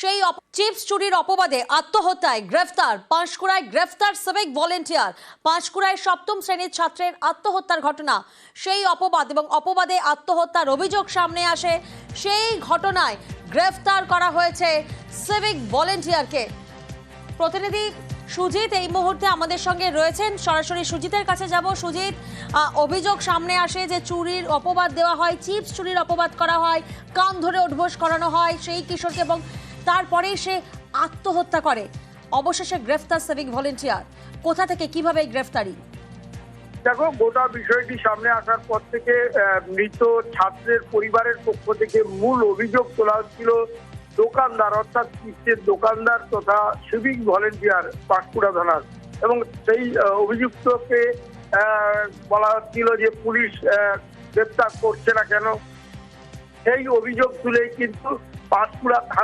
সেই চিপস চুরির অপবাদে আত্মহত্যায় গ্রেফতার। পাঁশকুড়ায় গ্রেফতার সিভিক ভলেন্টিয়ার পাঁশকুড়ায় সপ্তম শ্রেণির ছাত্রের আত্মহত্যার ঘটনা। সেই অপবাদ এবং অপবাদে আত্মহত্যার অভিযোগ সামনে আসে। সেই ঘটনায় গ্রেফতার করা হয়েছে সিভিক ভলেন্টিয়ারকে প্রতিনিধি সুজিত এই মুহূর্তে আমাদের সঙ্গে রয়েছেন। সরাসরি সুজিতের কাছে যাব। সুজিত অভিযোগ সামনে আসে যে চুরির অপবাদ দেওয়া হয়, চিপস চুরির অপবাদ করা হয়, কান ধরে উঠবোস করানো হয় সেই কিশোরকে এবং তারপরেই সে আত্মহত্যা করে। অবশেষে গ্রেফতার সিভিক ভলেন্টিয়ার। কোথা থেকে কীভাবে গ্রেফতারি? দেখো, গোটা বিষয়টি সামনে আসার পর থেকে মৃত ছাত্রের পরিবারের পক্ষ থেকে মূল অভিযোগ তোলা হচ্ছিল দোকানদার, অর্থাৎ চিপসের দোকানদার তথা সিভিক ভলেন্টিয়ার পাঁশকুড়া থানার। এবং সেই অভিযুক্তকে বলা হচ্ছিল যে পুলিশ গ্রেপ্তার করছে না কেন? সেই অভিযোগ তুলেই কিন্তু পাঁশকুড়া থানা